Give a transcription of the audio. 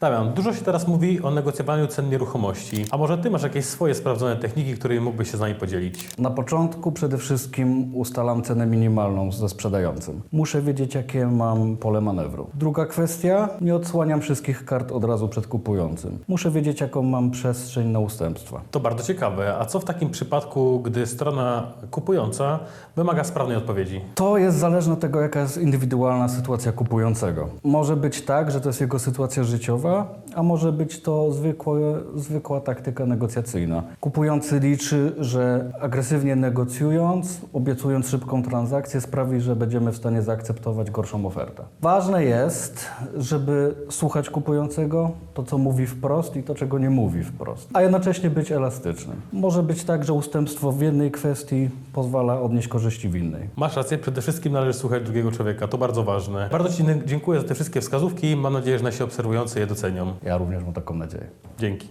Damian, dużo się teraz mówi o negocjowaniu cen nieruchomości. A może ty masz jakieś swoje sprawdzone techniki, którymi mógłbyś się z nami podzielić? Na początku przede wszystkim ustalam cenę minimalną ze sprzedającym. Muszę wiedzieć, jakie mam pole manewru. Druga kwestia, nie odsłaniam wszystkich kart od razu przed kupującym. Muszę wiedzieć, jaką mam przestrzeń na ustępstwa. To bardzo ciekawe. A co w takim przypadku, gdy strona kupująca wymaga sprawnej odpowiedzi? To jest zależne od tego, jaka jest indywidualna sytuacja kupującego. Może być tak, że to jest jego sytuacja życiowa, a może być to zwykłe, zwykła taktyka negocjacyjna. Kupujący liczy, że agresywnie negocjując, obiecując szybką transakcję, sprawi, że będziemy w stanie zaakceptować gorszą ofertę. Ważne jest, żeby słuchać kupującego, to co mówi wprost i to czego nie mówi wprost, a jednocześnie być elastycznym. Może być tak, że ustępstwo w jednej kwestii pozwala odnieść korzyści w innej. Masz rację, przede wszystkim należy słuchać drugiego człowieka. To bardzo ważne. Bardzo Ci dziękuję za te wszystkie wskazówki. Mam nadzieję, że nasi obserwujący je docenią. Ja również mam taką nadzieję. Dzięki.